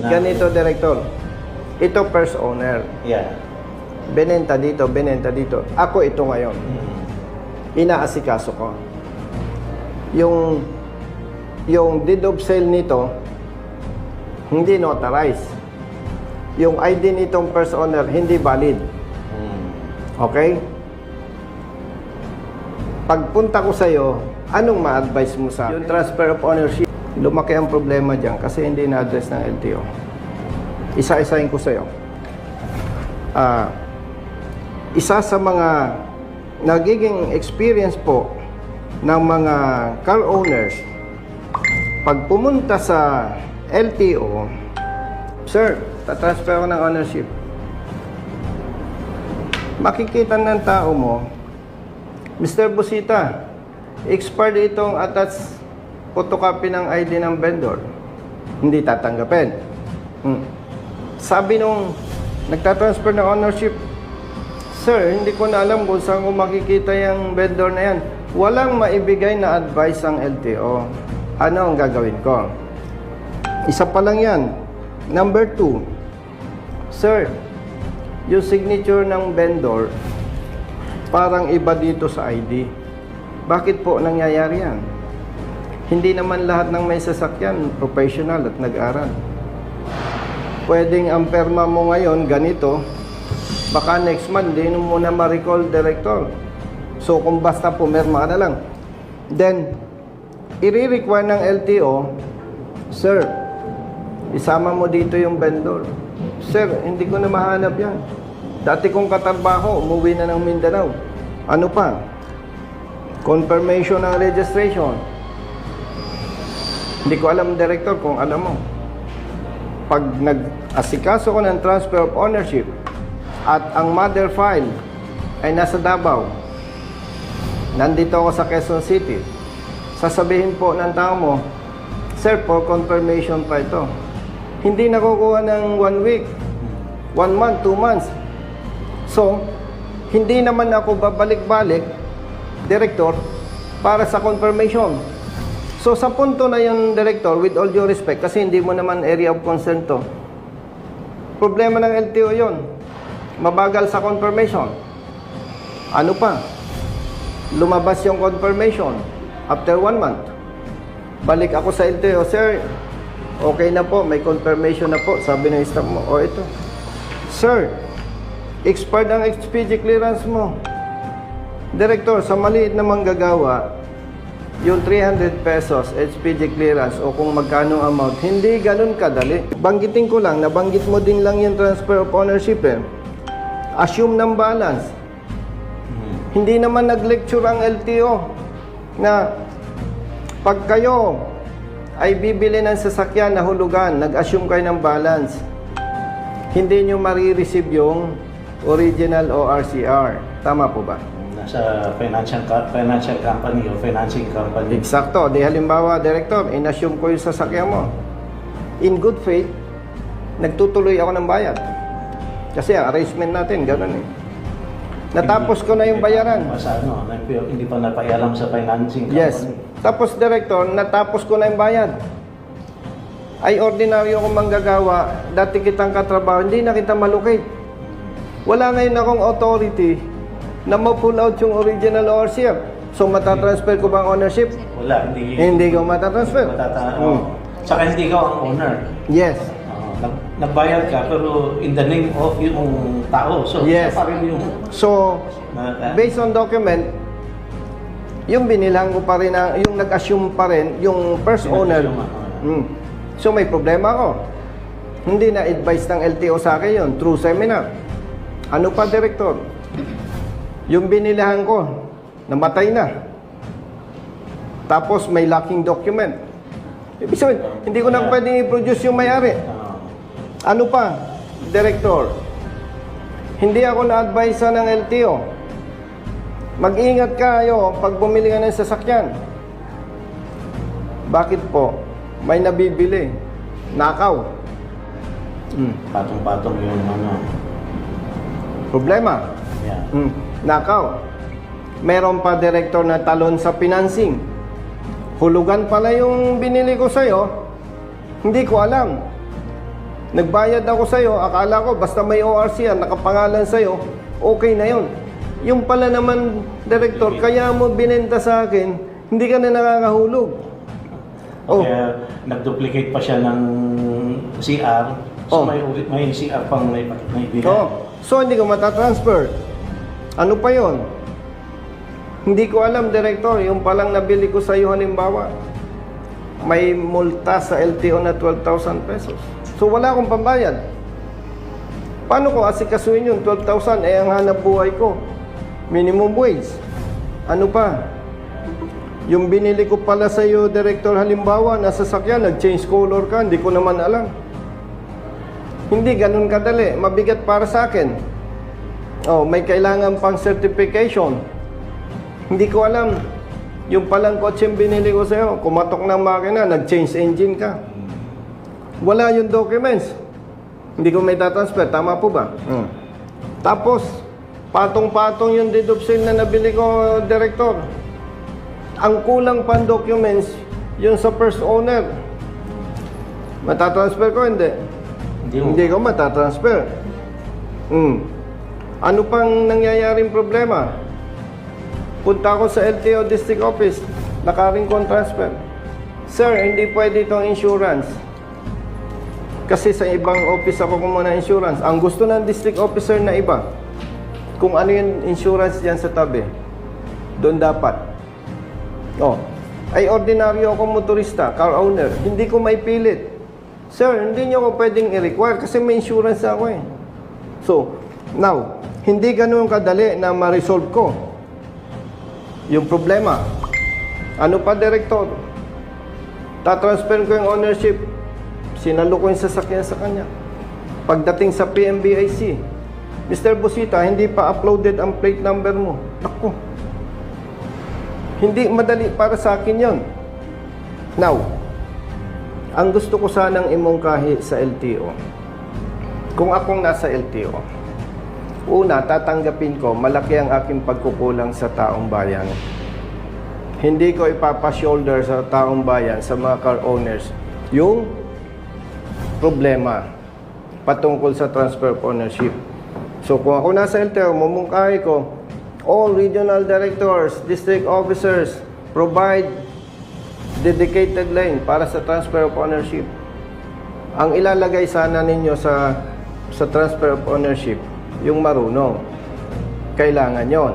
Na- Ganito, Director. Ito first owner. Yeah. Benenta dito, benenta dito. Ako ito ngayon. Mm. Inaasikaso ko. Yung yung deed of sale nito hindi notarized. Yung ID nitong first owner hindi valid. Mm. Okay? Pagpunta ko sa iyo, anong ma-advise mo sa yung transfer of ownership? Lumaki ang problema diyan kasi hindi na-address ng LTO. Isa-isahin ko sa iyo. Ah, isa sa mga nagiging experience po ng mga car owners pag pumunta sa LTO, Sir, tatransfer ako ng ownership. Makikita ng tao mo, Mr. Busita, expired itong attached photocopy ng ID ng vendor. Hindi tatanggapin. Hmm. Sabi nung nagtatransfer ng ownership, Sir, hindi ko na alam kung saan ko makikita yung vendor na yan. Walang maibigay na advice ang LTO. Ano ang gagawin ko? Isa pa lang yan. Number two, Sir, yung signature ng vendor, parang iba dito sa ID. Bakit po nangyayari yan? Hindi naman lahat ng may sasakyan professional at nag-aral. Pwedeng ang perma mo ngayon ganito, baka next month hindi mo na ma-recall director. So kung basta pumirma ka na lang. Then, i-require ng LTO, Sir, isama mo dito yung vendor. Sir, hindi ko na mahanap yan. Dati kong katrabaho, umuwi na ng Mindanao. Ano pa? Confirmation ng registration. Hindi ko alam, Director, kung alam mo. Pag nag-asikaso ko ng transfer of ownership at ang mother file ay nasa Davao, nandito ako sa Quezon City, sasabihin po ng tao mo, Sir, for confirmation pa ito. Hindi nakukuha ng one week, one month, two months. So, hindi naman ako babalik-balik, Director, para sa confirmation. So, sa punto na yung Director, with all due respect, kasi hindi mo naman area of concern to, problema ng LTO yon Mabagal sa confirmation. Ano pa? Lumabas yung confirmation after one month. Balik ako sa LTO, Sir, okay na po, may confirmation na po. Sabi ng staff mo, o ito. Sir, expired ang XPG clearance mo. Director, sa maliit na manggagawa, yung 300 pesos HPG clearance o kung magkano amount, hindi ganun kadali. Banggitin ko lang, nabanggit mo din lang yung transfer of ownership eh. Assume ng balance. Mm. Hindi naman nag-lecture ang LTO na pag kayo ay bibili ng sasakyan na hulugan, nag-assume kayo ng balance, hindi nyo marireceive yung original ORCR. Tama po ba? Nasa financial financial company o financing company. Eksakto. Di halimbawa, Director, in-assume ko yung sasakyan mo. In good faith, nagtutuloy ako ng bayad. Kasi ang arrangement natin, ganun eh. Natapos ko na yung bayaran. Sa ano, nagpi- hindi pa napayalam sa financing company. Yes. Tapos, Director, natapos ko na yung bayad. Ay ordinaryo akong manggagawa, dati kitang katrabaho, hindi na kita malocate. Wala ngayon akong authority na ma-pull out yung original ORCR. So, matatransfer ko ba ang ownership? Wala, hindi. Hindi ko matatransfer. Matata- Hmm. Tsaka hindi ka ang owner. Yes. Oo, nag- nagbayad ka pero in the name of yung tao. So, Yes. siya pa rin yung... So, na- based on document, yung binilang ko pa rin, ang, yung nag-assume pa rin, yung first owner. Yung ano, Hmm. So, may problema ako. Hindi na advice ng LTO sa akin yun, through seminar. Ano pa, Director? Yung binilahan ko, namatay na. Tapos may lacking document. Ibig sabihin, hindi ko na pwedeng i-produce yung may-ari. Ano pa, Director? Hindi ako na-advise ng LTO. Mag-ingat kayo pag bumili ka ng sasakyan. Bakit po? May nabibili. Nakaw. Hmm. patong-patong yung ano. Problema. Yeah. Hmm. Nakaw. Meron pa director na talon sa financing. Hulugan pala yung binili ko sa'yo. Hindi ko alam. Nagbayad ako sa'yo, akala ko basta may ORC yan, nakapangalan sa'yo, okay na yon. Yung pala naman, Director, kaya mo binenta sa akin, hindi ka na nakakahulog. Oh. Kaya nag-duplicate pa siya ng CR. Oh. So may, may CR pang may, may bilan. Oo. So, hindi ko matatransfer. Ano pa yon? Hindi ko alam, Director, yung palang nabili ko sa iyo halimbawa, may multa sa LTO na 12,000 pesos. So, wala akong pambayad. Paano ko asikasuin yun? 12,000, eh ang hanap buhay ko. Minimum wage. Ano pa? Yung binili ko pala sa iyo, Director, halimbawa, nasa sakyan, nag-change color ka, hindi ko naman alam. Hindi ganun kadali. Mabigat para sa akin. Oh, may kailangan pang certification. Hindi ko alam. Yung palang kotse yung binili ko sa'yo, kumatok ng makina, nag-change engine ka. Wala yung documents. Hindi ko may tatransfer. Tama po ba? Hmm. Tapos, patong-patong yung sale na nabili ko, Director. Ang kulang pang documents, yung sa first owner. Matatransfer ko, hindi. Hindi. Hindi ko matatransfer. Hmm. Ano pang nangyayaring problema? Punta ako sa LTO District Office, nakaring transfer. Sir, hindi pwede itong insurance. Kasi sa ibang office ako kumuha ng insurance. Ang gusto ng district officer na iba, kung ano yung insurance dyan sa tabi, doon dapat. Oh, ay ordinaryo ako motorista, car owner. Hindi ko may pilit. Sir, hindi niyo ako pwedeng i-require kasi may insurance ako eh. So, now, hindi ganun kadali na ma-resolve ko yung problema. Ano pa, Director? Tatransfer ko yung ownership. Sinalo ko yung sasakyan sa kanya. Pagdating sa PMBIC, Mr. Busita, hindi pa uploaded ang plate number mo. Naku. Hindi madali para sa akin yon. Now, ang gusto ko sanang imongkahi sa LTO, kung akong nasa LTO, una, tatanggapin ko, malaki ang aking pagkukulang sa taong bayan. Hindi ko ipapa-shoulder sa taong bayan, sa mga car owners, yung problema patungkol sa transfer of ownership. So kung ako nasa LTO, mumungkahi ko, all regional directors, district officers, provide dedicated lane para sa transfer of ownership. Ang ilalagay sana ninyo sa sa transfer of ownership, yung marunong. Kailangan yon.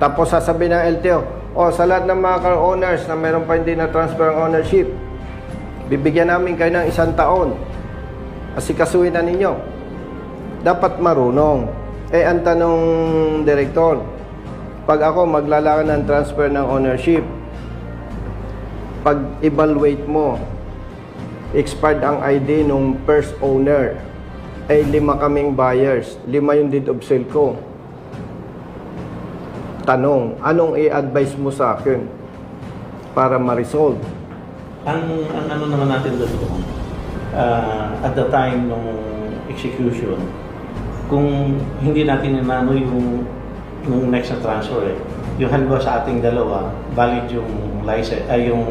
Tapos sasabihin ng LTO, o sa lahat ng mga car owners na meron pa hindi na transfer ang ownership, bibigyan namin kayo ng isang taon. Asikasuhin na ninyo. Dapat marunong. Eh, ang tanong, Direktor, pag ako maglalakad ng transfer ng ownership, pag evaluate mo, expired ang ID nung first owner, ay lima kaming buyers, lima yung deed of sale ko. Tanong, anong i-advise mo sa akin para ma-resolve? Ang, ang ano naman natin doon, ah, at the time nung execution, kung hindi natin inano yung, yung next na transfer eh, yung halimbawa sa ating dalawa, valid yung license, ay yung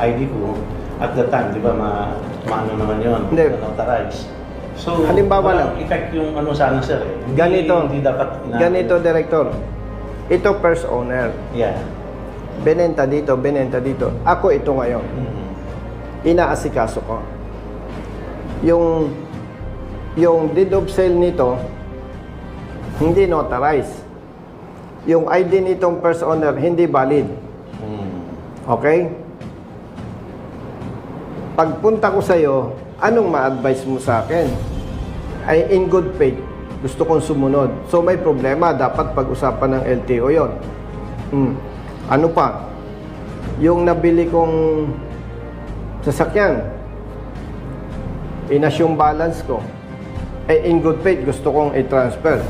ID ko, at the time, di ba, ma, maano naman yun, notarize. So, Halimbawa lang. effect yung ano sana sir eh. Hindi, Ganito. Hindi dapat ina- Ganito, Director. Ito first owner. Yeah. Benenta dito, benenta dito. Ako ito ngayon. Mhm. Inaasikaso ko. Yung yung deed of sale nito hindi notarized. Yung ID nitong first owner hindi valid. Mhm. Okay? Pagpunta ko sa iyo, anong ma-advise mo sa akin? Ay in good faith, gusto kong sumunod. So may problema, dapat pag-usapan ng LTO 'yon. Hmm. Ano pa? Yung nabili kong sasakyan, inas yung balance ko. Eh in good faith, gusto kong i-transfer.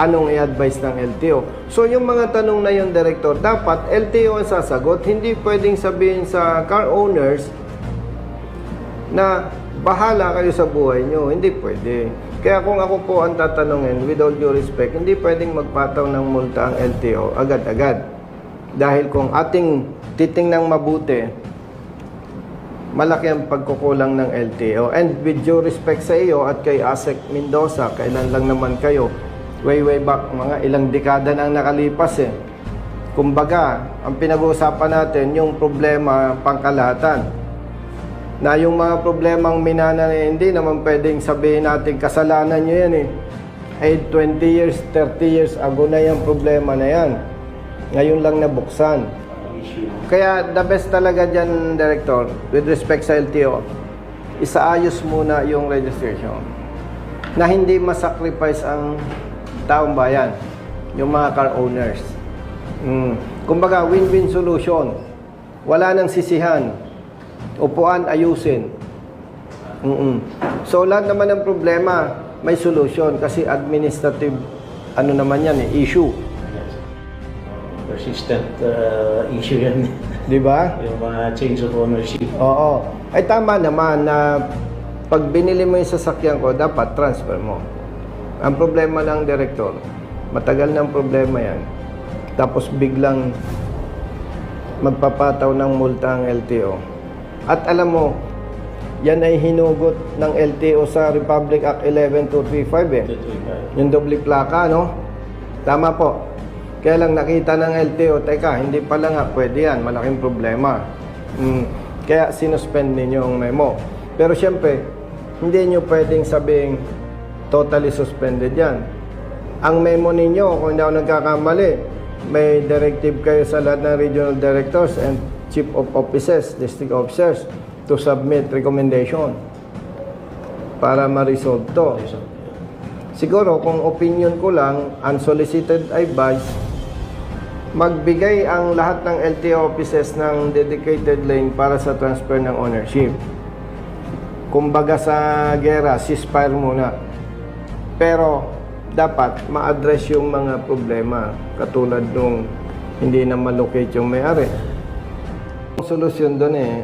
Anong i-advise ng LTO? So yung mga tanong na yung director, dapat LTO ang sasagot. Hindi pwedeng sabihin sa car owners na bahala kayo sa buhay nyo. Hindi pwede. Kaya kung ako po ang tatanungin, with all due respect, hindi pwedeng magpataw ng multa ang LTO agad-agad. Dahil kung ating titingnang mabuti, malaki ang pagkukulang ng LTO. And with due respect sa iyo at kay Asek Mendoza, kailan lang naman kayo, way way back, mga ilang dekada nang nakalipas eh. Kumbaga, ang pinag-uusapan natin, yung problema pangkalahatan. Na yung mga problemang minana na hindi naman pwedeng sabihin natin kasalanan nyo yan eh. Ay 20 years, 30 years ago na yung problema na yan. Ngayon lang nabuksan. Kaya the best talaga dyan, Director, with respect sa LTO, isaayos muna yung registration na hindi masacrifice ang taong bayan, yung mga car owners. Mm. Kumbaga, win-win solution. Wala nang sisihan. Upuan, ayusin. Mm-mm. So, lahat naman ng problema, may solution kasi administrative, ano naman yan eh, issue. Persistent uh, issue yan. Di ba? yung mga change of ownership. Oo. Ay tama naman na pag binili mo yung sasakyan ko, dapat transfer mo. Ang problema ng direktor, matagal ng problema yan. Tapos biglang magpapataw ng multa ang LTO. At alam mo, yan ay hinugot ng LTO sa Republic Act 11235 eh. Yung doble plaka, no? Tama po. Kaya lang nakita ng LTO, teka, hindi pala nga pwede yan, malaking problema. Mm. Kaya sinuspend ninyo ang memo. Pero siyempre, hindi nyo pwedeng sabing totally suspended yan. Ang memo ninyo, kung hindi ako nagkakamali, may directive kayo sa lahat ng regional directors and chief of offices, district officers, to submit recommendation para ma-resolve to. Siguro kung opinion ko lang, unsolicited advice, magbigay ang lahat ng LTO offices ng dedicated lane para sa transfer ng ownership. Kumbaga sa gera, ceasefire muna. Pero dapat ma-address yung mga problema katulad nung hindi na malocate yung may-ari. Solusyon doon eh,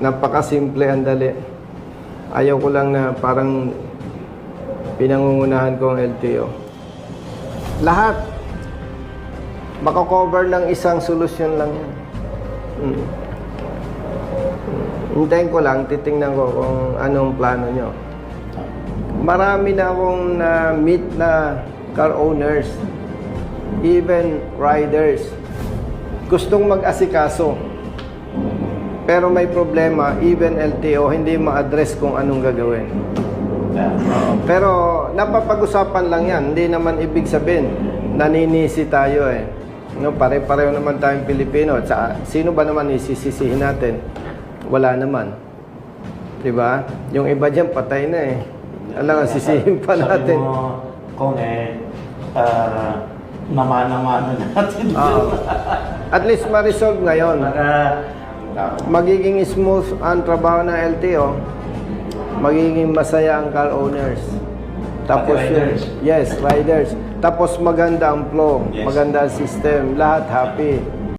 napakasimple ang dali. Ayaw ko lang na parang pinangungunahan ko ang LTO. Lahat makakover ng isang solusyon lang yan. Mm. Mm. Hintayin ko lang, titingnan ko kung anong plano nyo. Marami na akong na-meet na car owners, even riders, gustong mag-asikaso. Pero may problema, even LTO, hindi ma-address kung anong gagawin. Pero napapag-usapan lang yan. Hindi naman ibig sabihin, naninisi tayo eh. No, pare-pareho naman tayong Pilipino. At sa, sino ba naman isisisihin natin? Wala naman. 'Di ba? Yung iba diyan patay na eh. Alam nga, sisihin pa natin. Sabi mo, kung eh, uh, namana-mana natin. Oo. At least ma-resolve ngayon. Para, Magiging smooth ang trabaho ng LTO. Magiging masaya ang car owners. Tapos Pati yung- riders. yes, riders. Tapos maganda ang flow, Yes. maganda ang system, lahat happy.